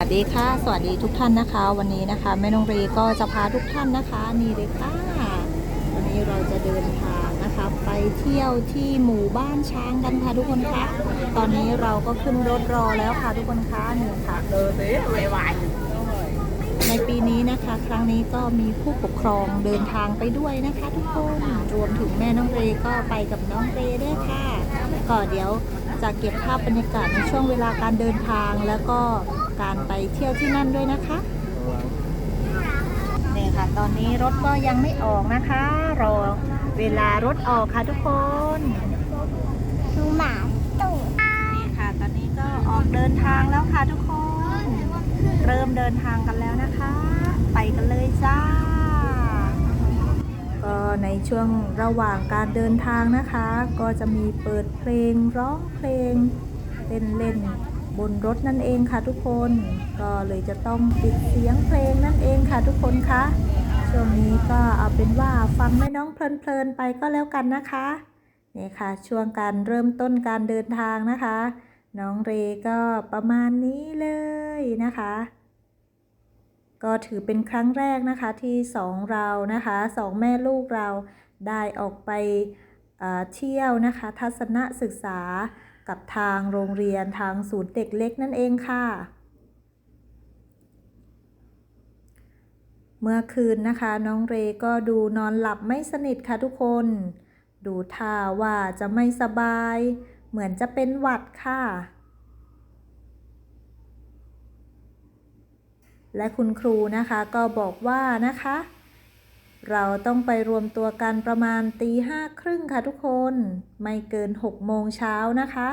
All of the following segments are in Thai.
สวัสดีค่ะ สวัสดีทุกท่านนะคะ วันนี้นะคะแม่น้องเรก็จะพาทุกท่านนะคะนี่เลยค่ะวันนี้เราจะเดินทางนะคะ ไปเที่ยวที่หมู่บ้านช้างกันค่ะทุกคนคะตอนนี้เราก็ขึ้นรถรอแล้วค่ะทุกคนคะหนึ่งค่ะเดินสิไวในปีนี้นะคะ ครั้งนี้ก็มีผู้ปกครองเดินทางไปด้วยนะคะ ทุกคนรวมถึงแม่น้องเรก็ไปกับน้องเรด้วยค่ะก็เดี๋ยวจะเก็บภาพบรรยากาศในช่วงเวลาการเดินทางแล้วก็ การไปเที่ยวที่นั่นด้วยนะคะนี่ค่ะตอนนี้รถก็ยังไม่ออกนะคะ รอเวลารถออกค่ะทุกคนดูหมาตู่นี่ค่ะ ตอนนี้ก็ออกเดินทางแล้วค่ะทุกคน เริ่มเดินทางกันแล้วนะคะ ไปกันเลยจ้า ก็ในช่วงระหว่างการเดินทางนะคะ ก็จะมีเปิดเพลงร้องเพลงเล่นเล่นๆ บนรถนั่นเองค่ะทุกคน ก็เลยจะต้องปิดเสียงเพลงนั่นเองค่ะทุกคนคะช่วงนี้ก็เอาเป็นว่าฟังแม่น้องเพลินๆไปก็แล้วกันนะคะนี่ค่ะช่วงการเริ่มต้นการเดินทางนะคะ น้องเรก็ประมาณนี้เลยนะคะ ก็ถือเป็นครั้งแรกนะคะที่สองเรานะคะสองแม่ลูกเราได้ออกไปเอ่อเที่ยวนะคะ ทัศนศึกษา กับทางโรงเรียนทางศูนย์เด็กเล็กนั่นเองค่ะ เมื่อคืนนะคะ น้องเรก็ดูนอนหลับไม่สนิทค่ะทุกคน ดูท่าว่าจะไม่สบาย เหมือนจะเป็นหวัดค่ะและคุณครูนะคะก็บอกว่านะคะ เราต้องไปรวมตัวกันประมาณตีห้าครึ่งค่ะทุกคน ไม่เกิน6โมงเช้านะคะ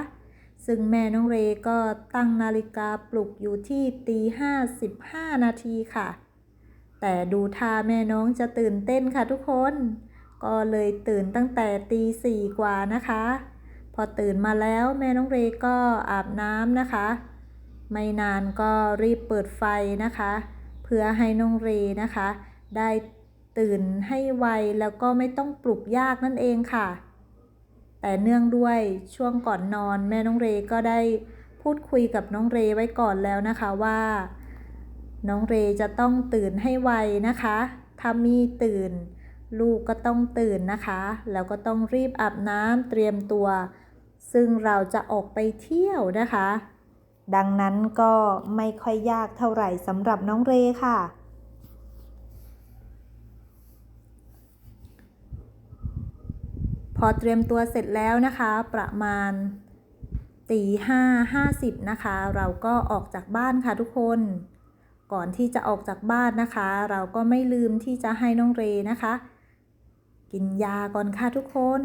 ซึ่งแม่น้องเรก็ตั้งนาฬิกาปลุกอยู่ที่ตีห้าสิบห้านาทีค่ะ แต่ดูท่าแม่น้องจะตื่นเต้นค่ะทุกคน ก็เลยตื่นตั้งแต่ตีสี่กว่านะคะ พอตื่นมาแล้วแม่น้องเรก็อาบน้ำนะคะ ไม่นานก็รีบเปิดไฟนะคะ เพื่อให้น้องเรนะคะ ได้ ตื่นให้ไวแล้วก็ไม่ต้องปลุกยากนั่นเองค่ะ แต่เนื่องด้วยช่วงก่อนนอนแม่น้องเรก็ได้พูดคุยกับน้องเรไว้ก่อนแล้วนะคะว่า น้องเรจะต้องตื่นให้ไวนะคะถ้ามีตื่น ลูกก็ต้องตื่นนะคะ แล้วก็ต้องรีบอาบน้ำเตรียมตัว ซึ่งเราจะออกไปเที่ยวนะคะ ดังนั้นก็ไม่ค่อยยากเท่าไหร่สำหรับน้องเรค่ะ พอเตรียมตัวเสร็จแล้วนะคะ ประมาณตีห้าห้าสิบนะคะ เราก็ออกจากบ้านค่ะทุกคน ก่อนที่จะออกจากบ้านนะคะ เราก็ไม่ลืมที่จะให้น้องเรนะคะ กินยาก่อนค่ะทุกคน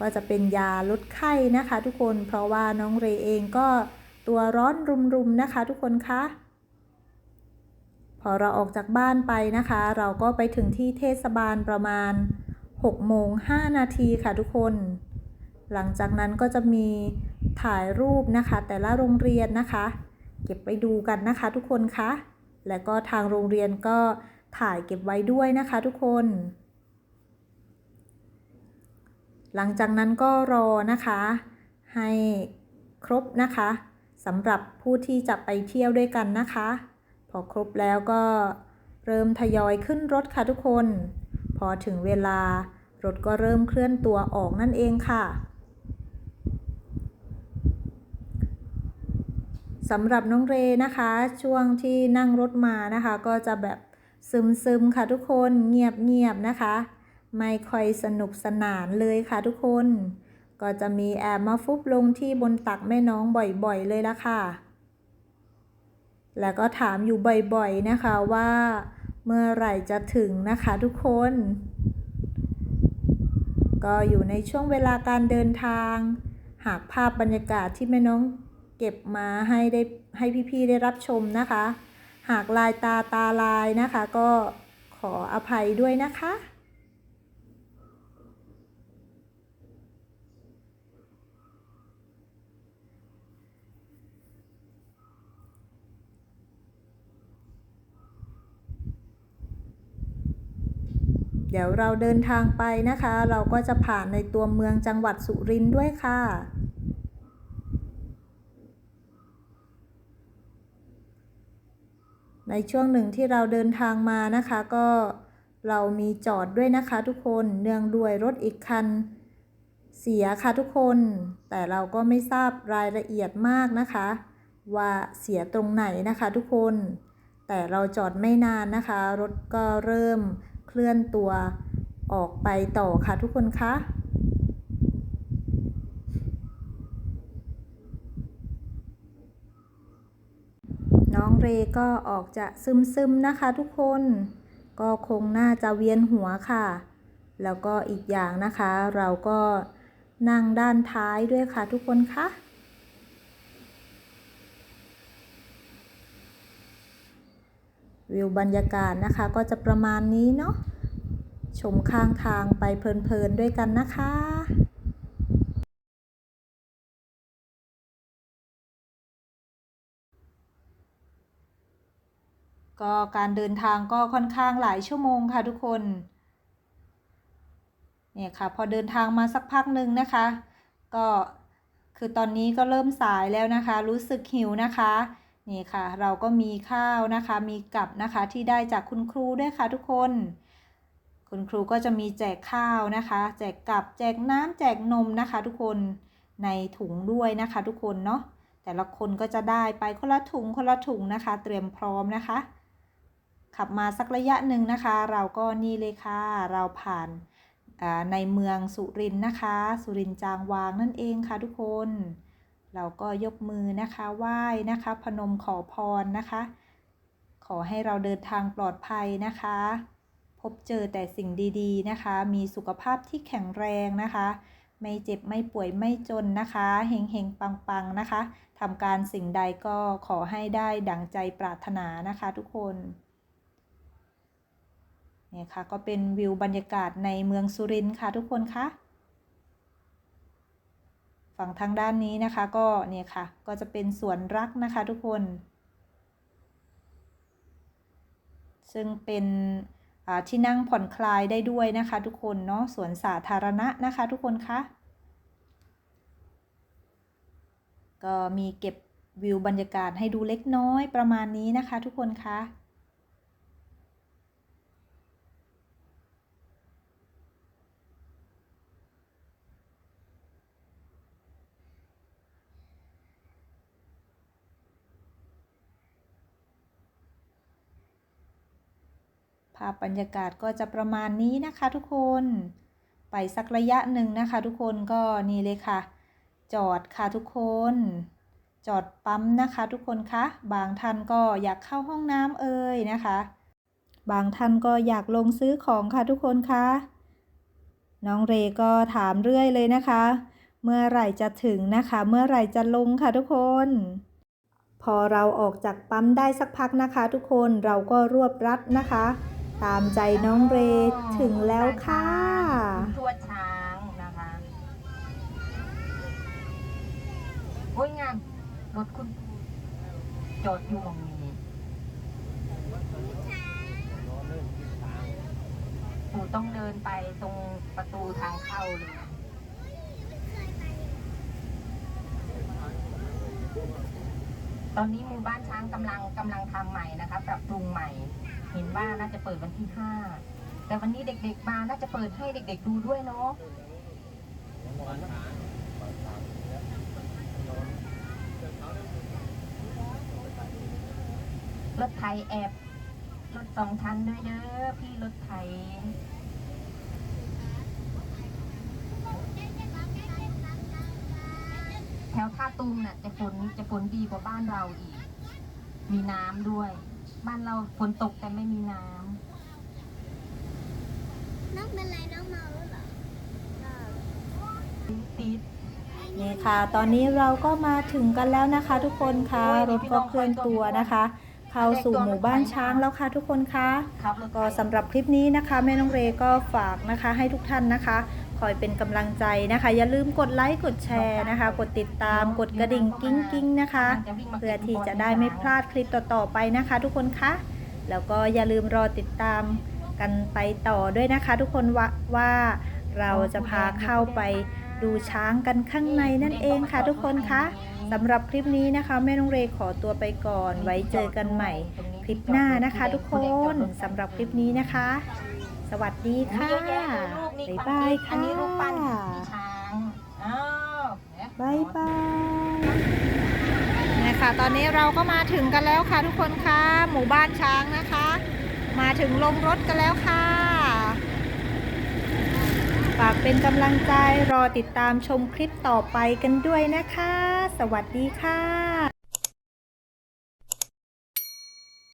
ก็จะเป็นยาลดไข้นะคะ ทุกคนเพราะว่าน้องเรเองก็ตัวร้อนรุมๆนะคะ ทุกคนคะพอเราออกจากบ้านไปนะคะ เราก็ไปถึงที่เทศบาลประมาณ 6โมง5นาทีค่ะทุกคน หลังจากนั้นก็จะมีถ่ายรูปนะคะ แต่ละโรงเรียนนะคะ เก็บไปดูกันนะคะทุกคนคะและก็ทางโรงเรียนก็ถ่ายเก็บไว้ด้วยนะคะทุกคน หลังจากนั้นก็รอนะคะ ให้ครบนะคะสำหรับผู้ที่จะไปเที่ยวด้วยกันนะคะ พอครบแล้วก็เริ่มทยอยขึ้นรถค่ะทุกคน อถึงเวลารถก็เริ่มเคลื่อนตัวออกนั่นเองค่ะสำหรับน้องเรนะคะ ช่วงที่นั่งรถมานะคะ ก็จะแบบซึมๆค่ะทุกคนเงียบๆนะคะ ไม่ค่อยสนุกสนานเลยค่ะทุกคน ก็จะมีแอบมาฟุบลงที่บนตักแม่น้องบ่อยๆเลยละค่ะ แล้วก็ถามอยู่บ่อยๆนะคะว่า เมื่อไหร่จะถึงนะคะทุกคน ก็อยู่ในช่วงเวลาการเดินทาง หากภาพบรรยากาศที่แม่น้องเก็บมาให้ได้ให้พี่ๆได้รับชมนะคะ หากลายตาตาลายนะคะ ก็ขออภัยด้วยนะคะ เดี๋ยวเราเดินทางไปนะคะ เราก็จะผ่านในตัวเมืองจังหวัดสุรินทร์ด้วยค่ะ ในช่วงหนึ่งที่เราเดินทางมานะคะ ก็เรามีจอดด้วยนะคะทุกคนเนื่องด้วยรถอีกคันเสียค่ะทุกคน แต่เราก็ไม่ทราบรายละเอียดมากนะคะ ว่าเสียตรงไหนนะคะทุกคน แต่เราจอดไม่นานนะคะ รถก็เริ่ม เคลื่อนตัวออกไปต่อค่ะทุกคนคะน้องเรก็ออกจะซึมๆนะคะทุกคน ก็คงน่าจะเวียนหัวค่ะ แล้วก็อีกอย่างนะคะ เราก็นั่งด้านท้ายด้วยค่ะทุกคนคะ วิวบรรยากาศนะคะ ก็จะประมาณนี้เนาะชมข้างทางไปเพลินๆด้วยกันนะคะก็การเดินทางก็ค่อนข้างหลายชั่วโมงค่ะทุกคน เนี่ยค่ะ พอเดินทางมาสักพักหนึ่งนะคะ ก็คือตอนนี้ก็เริ่มสายแล้วนะคะ รู้สึกหิวนะคะ นี่ค่ะ เราก็มีข้าวนะคะ มีกับนะคะที่ได้จากคุณครูด้วยค่ะทุกคน คุณครูก็จะมีแจกข้าวนะคะ แจกกับแจกน้ำแจกนมนะคะ ทุกคนในถุงด้วยนะคะ ทุกคนเนาะแต่ละคนก็จะได้ไปคนละถุงคนละถุงนะคะ เตรียมพร้อมนะคะ ขับมาสักระยะหนึ่งนะคะ เราก็นี่เลยค่ะ เราผ่านในเมืองสุรินนะคะ สุรินจางวางนั่นเองค่ะทุกคน เราก็ยกมือนะคะไหว้นะคะ พนมขอพรนะคะ ขอให้เราเดินทางปลอดภัยนะคะ พบเจอแต่สิ่งดี ๆนะคะ มีสุขภาพที่แข็งแรงนะคะ ไม่เจ็บไม่ป่วยไม่จนนะคะเฮงเฮงปังปังๆนะคะทำการสิ่งใดก็ขอให้ได้ดังใจปรารถนานะคะทุกคนเนี่ยค่ะก็เป็นวิวบรรยากาศในเมืองสุรินทร์ค่ะทุกคนคะ ฝั่งทางด้านนี้นะคะ ก็เนี่ยค่ะ ก็จะเป็นสวนรักนะคะทุกคน ซึ่งเป็นที่นั่งผ่อนคลายได้ด้วยนะคะทุกคนเนาะสวนสาธารณะนะคะทุกคนคะก็มีเก็บวิวบรรยากาศให้ดูเล็กน้อยประมาณนี้นะคะทุกคนคะ ภาพบรรยากาศก็จะประมาณนี้นะคะทุกคน ไปสักระยะหนึ่งนะคะ ทุกคนก็นี่เลยค่ะ จอดค่ะทุกคน จอดปั๊มนะคะทุกคนคะ บางท่านก็อยากเข้าห้องน้ำเอ่ยนะคะ บางท่านก็อยากลงซื้อของค่ะทุกคนคะ น้องเรก็ถามเรื่อยเลยนะคะ เมื่อไหร่จะถึงนะคะ เมื่อไหร่จะลงค่ะทุกคนพอเราออกจากปั๊มได้สักพักนะคะทุกคนเราก็รวบรัดนะคะ ตามใจน้องเรถึงแล้วค่ะ ทวดช้างนะคะโอ้ยงามรถคุณ จอดอยู่ตรงนี้หนูต้องเดินไปตรงประตูทางเข้าเลยตอนนี้หมู่บ้านช้างกำลังกำลังทำใหม่นะคะปรับปรุงใหม่ เห็นว่าน่าจะเปิดวันที่ห้าแต่วันนี้เด็กๆมาน่าจะเปิดให้เด็ก ๆ ดูด้วยเนาะรถไทยแอบรถสองชั้นด้วยเด้อพี่รถไทยแถวท่าตูมน่ะจะฝนจะฝนดีกว่าบ้านเราอีก มีน้ำด้วย บ้านเราฝนตกแต่ไม่มีน้ำน้องเป็นไรน้องเมาหรือเปล่าติดนี่ค่ะ ตอนนี้เราก็มาถึงกันแล้วนะคะ ทุกคนคะโอ้ยรถก็เคลื่อนตัวนะคะ เข้าสู่หมู่บ้านช้างแล้วค่ะทุกคนคะครับรถไฟก็สำหรับคลิปนี้นะคะแม่น้องเรก็ฝากนะคะให้ทุกท่านนะคะ คอยเป็นกำลังใจนะคะ อย่าลืมกดไลค์กดแชร์นะคะ กดติดตามกดกระดิ่งกิ้งกิ้งนะคะ เพื่อที่จะได้ไม่พลาดคลิปต่อๆไปนะคะ ทุกคนคะแล้วก็อย่าลืมรอติดตามกันไปต่อด้วยนะคะ ทุกคนว่าว่าเราจะพาเข้าไปดูช้างกันข้างในนั่นเองค่ะ ทุกคนคะสำหรับคลิปนี้นะคะ แม่น้องเรขอตัวไปก่อน ไว้เจอกันใหม่คลิปหน้านะคะ ทุกคนสำหรับคลิปนี้นะคะ สวัสดีค่ะเยอะแยะเลยลูกนี่บ๊ายควมบายคิดอัค่ะนนี้รูปปั้นพี่ช้างอ้าวเนี่ยบายบายนะคะตอนนี้เราก็มาถึงกันแล้วค่ะทุกคนค่ะหมู่บ้านช้างนะคะ มาถึงลงรถกันแล้วค่ะฝากเป็นกำลังใจรอติดตามชมคลิปต่อไปกันด้วยนะคะ สวัสดีค่ะ